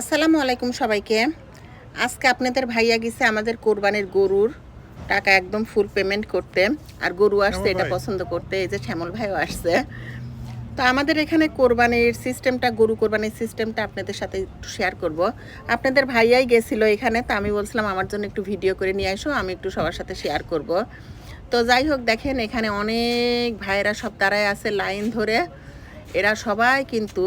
আসসালামু আলাইকুম সবাইকে। আজকে আপনাদের ভাইয়া গেছে আমাদের কোরবানির গরুর টাকা একদম ফুল পেমেন্ট করতে। আর গরু আসছে এটা পছন্দ করতে এই যে শ্যামল ভাইও আসছে। তো আমাদের এখানে কোরবানির সিস্টেমটা গরু কোরবানির সিস্টেমটা আপনাদের সাথে একটু শেয়ার করব। আপনাদের ভাইয়াই গেছিল এখানে তো আমি বলছিলাম আমার জন্য একটু ভিডিও করে নিয়ে আসো আমি একটু সবার সাথে শেয়ার করব। তো যাই হোক দেখেন এখানে অনেক ভাইয়েরা সব দাঁড়ায় আছে লাইন ধরে। এরা সবাই কিন্তু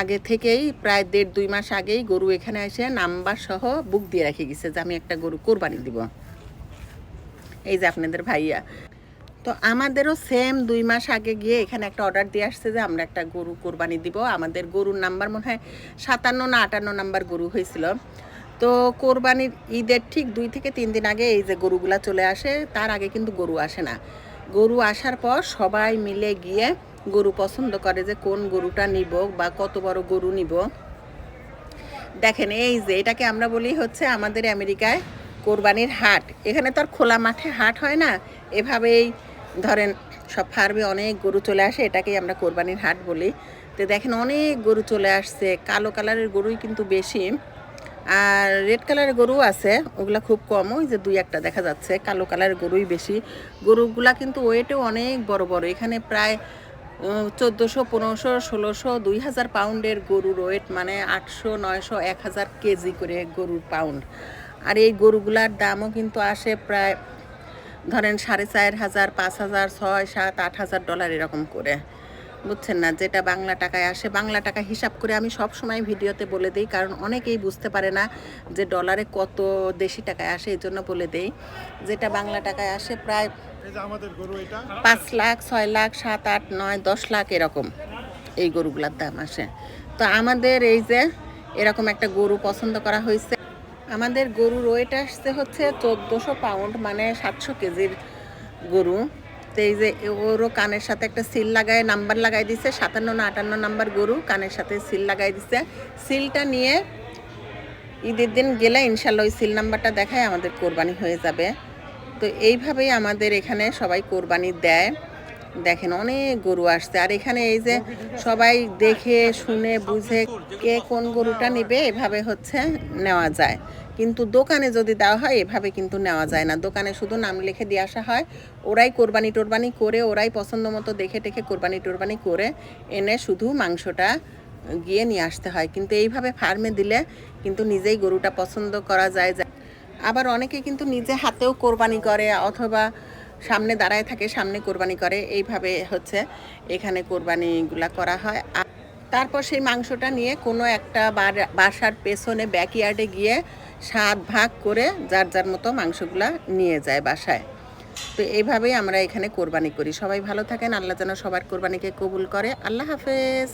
আগে থেকেই প্রায় দেড় দুই মাস আগেই গরু এখানে এসে নাম্বার সহ বুক দিয়ে রেখে গেছে যে আমি একটা গরু কোরবানি দিব। এই যে আপনাদের ভাইয়া। তো আমাদেরও সেম দুই মাস আগে গিয়ে এখানে একটা অর্ডার দিয়ে আসছে যে আমরা একটা গরু কোরবানি দিব। আমাদের গরুর নাম্বার মনে হয় সাতান্ন না আটান্ন নাম্বার গরু হয়েছিল। তো কোরবানির ঈদের ঠিক দুই থেকে তিন দিন আগে এই যে গরুগুলা চলে আসে, তার আগে কিন্তু গরু আসে না। গরু আসার পর সবাই মিলে গিয়ে গরু পছন্দ করে যে কোন গরুটা নিব বা কত বড় গরু নিব। দেখেন, এই যে এটাকে আমরা বলি হচ্ছে আমাদের আমেরিকায় কোরবানির হাট। এখানে তো আর খোলা মাঠে হাট হয় না। এভাবেই ধরেন, সব ফার্মে অনেক গরু চলে আসে, এটাকেই আমরা কোরবানির হাট বলি। তো দেখেন, অনেক গরু চলে আসছে, কালো কালারের গরুই কিন্তু বেশি। আর রেড কালারের গরু আছে, ওগুলা খুব কম, ওই যে দুই একটা দেখা যাচ্ছে, কালো কালারের গরুই বেশি। গরুগুলা কিন্তু ওয়েটেও অনেক বড় বড়, এখানে প্রায় চোদ্দোশো, পনেরোশো, ষোলোশো, দুই হাজার পাউন্ডের গরুর ওয়েট মানে আটশো, নয়শো, এক হাজার কেজি করে গরুর পাউন্ড। আর এই গরুগুলার দামও কিন্তু আসে প্রায় ধরেন সাড়ে চার হাজার, পাঁচ হাজার, ছয়, সাত, আট হাজার ডলার এরকম করে। বুঝছেন না যেটা বাংলা টাকায় আসে বাংলা টাকা হিসাব করে আমি সব সময় ভিডিওতে বলে দিই কারণ অনেকেই বুঝতে পারে না যে ডলারে কত দেশি টাকায় আসে এই জন্য বলে দেই। যেটা বাংলা টাকায় আসে প্রায় আমাদের পাঁচ লাখ ছয় লাখ সাত আট নয় দশ লাখ এরকম এই গরুগুলার দাম আসে। তো আমাদের এই যে এরকম একটা গরু পছন্দ করা হয়েছে। আমাদের গরুর ওয়েট আসছে হচ্ছে চোদ্দোশো পাউন্ড মানে সাতশো কেজির গরু। তো এই যে ওরও কানের সাথে একটা সিল লাগায়, নাম্বার লাগাই দিছে, সাতান্ন না আটান্ন নাম্বার গরু কানের সাথে সিল লাগাই দিছে। সিলটা নিয়ে ঈদের দিন গেলে ইনশাল্লাহ ওই সিল নাম্বারটা দেখায় আমাদের কোরবানি হয়ে যাবে। তো এইভাবেই আমাদের এখানে সবাই কোরবানি দেয়। দেখেন, অনেক গরু আসছে। আর এখানে এই যে সবাই দেখে, শুনে, বুঝে কে কোন গরুটা নেবে, এভাবে হচ্ছে নেওয়া যায়। কিন্তু দোকানে যদি দেওয়া হয়, এভাবে কিন্তু নেওয়া যায় না। দোকানে শুধু নাম লিখে দিয়ে আসা হয়, ওরাই কোরবানি টোরবানি করে, ওরাই পছন্দ মতো দেখে টেখে কোরবানি টোরবানি করে এনে শুধু মাংসটা গিয়ে নিয়ে আসতে হয়। কিন্তু এইভাবে ফার্মে দিলে কিন্তু নিজেই গরুটা পছন্দ করা যায়। আবার অনেকে কিন্তু নিজে হাতেও কোরবানি করে, অথবা সামনে দাঁড়ায় থাকে, সামনে কোরবানি করে। এইভাবে হচ্ছে এখানে কোরবানিগুলা করা হয়। আর তারপর সেই মাংসটা নিয়ে কোনো একটা বাসার পেছনে ব্যাকইয়ার্ডে গিয়ে সাত ভাগ করে যার যার মতো মাংসগুলা নিয়ে যায় বাসায়। তো এইভাবেই আমরা এখানে কোরবানি করি। সবাই ভালো থাকেন। আল্লাহ যেন সবার কোরবানিকে কবুল করে। আল্লাহ হাফেজ।